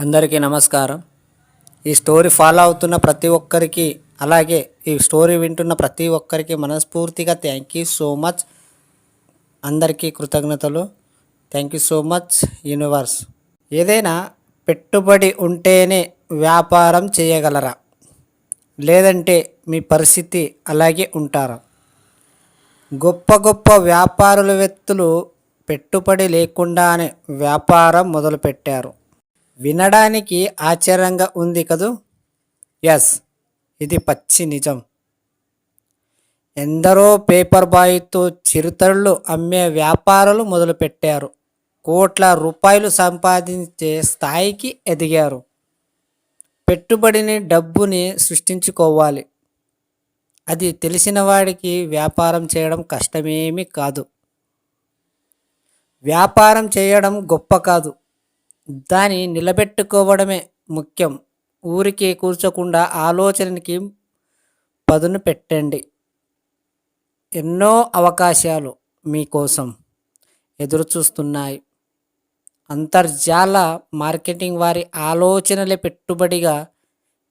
అందరికీ నమస్కారం. ఈ స్టోరీ ఫాలో అవుతున్న ప్రతి ఒక్కరికి అలాగే ఈ స్టోరీ వింటున్న ప్రతి ఒక్కరికి మనస్ఫూర్తిగా థ్యాంక్ యూ సో మచ్. అందరికీ కృతజ్ఞతలు. Thank you so much universe. ఏదైనా పెట్టుబడి ఉంటేనే వ్యాపారం చేయగలరా? లేదంటే మీ పరిస్థితి అలాగే ఉంటారా? గొప్ప గొప్ప వ్యాపారుల వ్యక్తులు పెట్టుబడి లేకుండానే వ్యాపారం మొదలుపెట్టారు. వినడానికి ఆశ్చర్యంగా ఉంది కదూ? ఎస్ ఇది పచ్చి నిజం. ఎందరో పేపర్ బాయ్తో చిరుతళ్ళు అమ్మే వ్యాపారాలు మొదలుపెట్టారు. కోట్ల రూపాయలు సంపాదించే స్థాయికి ఎదిగారు. పెట్టుబడిని డబ్బుని సృష్టించుకోవాలి. అది తెలిసిన వాడికి వ్యాపారం చేయడం కష్టమేమీ కాదు. వ్యాపారం చేయడం గొప్ప కాదు. దాన్ని నిలబెట్టుకోవడమే ముఖ్యం. ఊరికే కూర్చోకుండా ఆలోచనకి పదును పెట్టండి. ఎన్నో అవకాశాలు మీకోసం ఎదురుచూస్తున్నాయి. అంతర్జాల మార్కెటింగ్ వారి ఆలోచనలే పెట్టుబడిగా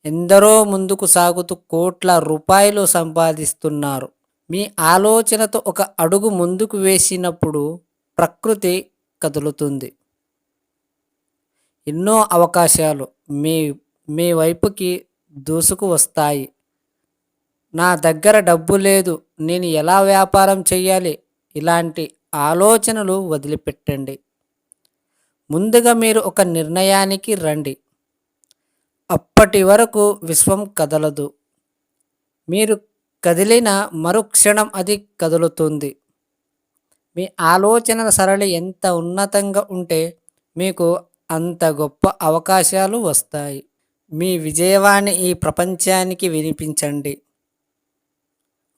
ఎందరో ముందుకు సాగుతూ కోట్ల రూపాయలు సంపాదిస్తున్నారు. మీ ఆలోచనతో ఒక అడుగు ముందుకు వేసినప్పుడు ప్రకృతి కదులుతుంది. ఎన్నో అవకాశాలు మీ మీ వైపుకి దూసుకు వస్తాయి. నా దగ్గర డబ్బు లేదు నేను ఎలా వ్యాపారం చేయాలి ఇలాంటి ఆలోచనలు వదిలిపెట్టండి. ముందుగా మీరు ఒక నిర్ణయానికి రండి. అప్పటి వరకు విశ్వం కదలదు. మీరు కదిలిన మరుక్షణం అది కదులుతుంది. మీ ఆలోచనల సరళి ఎంత ఉన్నతంగా ఉంటే మీకు అంత గొప్ప అవకాశాలు వస్తాయి. మీ విజయవాణి ఈ ప్రపంచానికి వినిపించండి.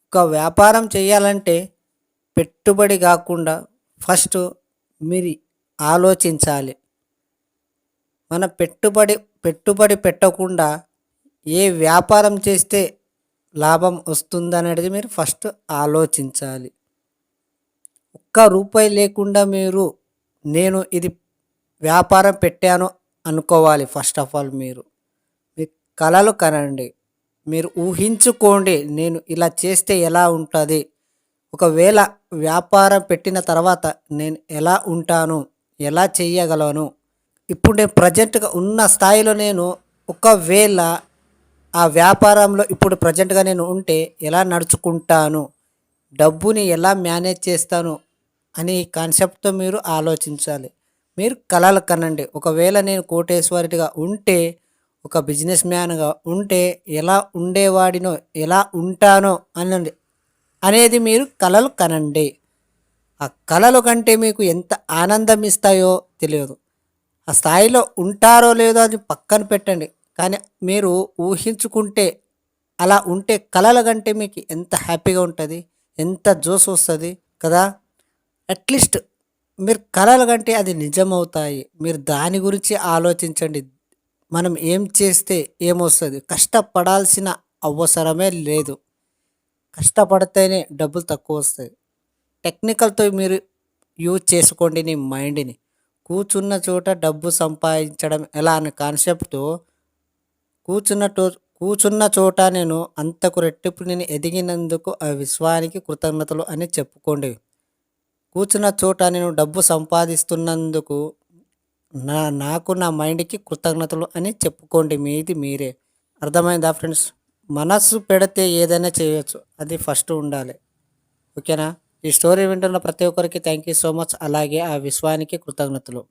ఒక వ్యాపారం చేయాలంటే పెట్టుబడి కాకుండా ఫస్ట్ మీరు ఆలోచించాలి. మన పెట్టుబడి పెట్టుబడి పెట్టకుండా ఏ వ్యాపారం చేస్తే లాభం వస్తుందనేది మీరు ఫస్ట్ ఆలోచించాలి. ఒక్క రూపాయి లేకుండా మీరు నేను ఇది వ్యాపారం పెట్టాను అనుకోవాలి ఫస్ట్ ఆఫ్ ఆల్ మీరు. మీ కళలు కనండి. మీరు ఊహించుకోండి నేను ఇలా చేస్తే ఎలా ఉంటుంది? ఒకవేళ వ్యాపారం పెట్టిన తర్వాత నేను ఎలా ఉంటాను? ఎలా చేయగలను ఇప్పుడు నేను ప్రజెంట్గా ఉన్న స్థాయిలో నేను ఒకవేళ ఆ వ్యాపారంలో ఇప్పుడు ప్రజెంట్గా నేను ఉంటే ఎలా నడుచుకుంటాను? డబ్బుని ఎలా మేనేజ్ చేస్తాను? అనే కాన్సెప్ట్తో మీరు ఆలోచించాలి. మీరు కళలు కనండి. ఒకవేళ నేను కోటేశ్వరిగా ఉంటే ఒక బిజినెస్ మ్యాన్గా ఉంటే ఎలా ఉండేవాడినో ఎలా ఉంటానో అనండి. అనేది మీరు కళలు కనండి. ఆ కళలు కంటే మీకు ఎంత ఆనందం ఇస్తాయో తెలియదు. ఆ స్థాయిలో ఉంటారో లేదో అని పక్కన పెట్టండి. కానీ మీరు ఊహించుకుంటే అలా ఉంటే కళల కంటే మీకు ఎంత హ్యాపీగా ఉంటుంది ఎంత జోస్ వస్తుంది కదా? అట్లీస్ట్ మీరు కలలు కంటే అది నిజమవుతాయి. మీరు దాని గురించి ఆలోచించండి. మనం ఏం చేస్తే ఏమొస్తుంది? కష్టపడాల్సిన అవసరమే లేదు. కష్టపడితేనే డబ్బులు తక్కువ వస్తాయి టెక్నికల్తో మీరు యూజ్ చేసుకోండి నీ మైండ్ని. కూర్చున్న చోట డబ్బు సంపాదించడం ఎలా అనే కాన్సెప్ట్తో కూర్చున్న టో కూర్చున్న చోట నేను అంతకు రెట్టింపు నేను ఎదిగినందుకు ఆ విశ్వానికి కృతజ్ఞతలు అని చెప్పుకోండి. కూర్చున్న చోట నేను డబ్బు సంపాదిస్తున్నందుకు నా నాకు నా మైండ్కి కృతజ్ఞతలు అని చెప్పుకోండి. మీది మీరే. అర్థమైందా ఫ్రెండ్స్? మనస్సు పెడితే ఏదైనా చేయొచ్చు. అది ఫస్ట్ ఉండాలి. ఓకేనా? ఈ స్టోరీ వింటున్న ప్రతి ఒక్కరికి థ్యాంక్ యూ సో మచ్. అలాగే ఆ విశ్వానికి కృతజ్ఞతలు.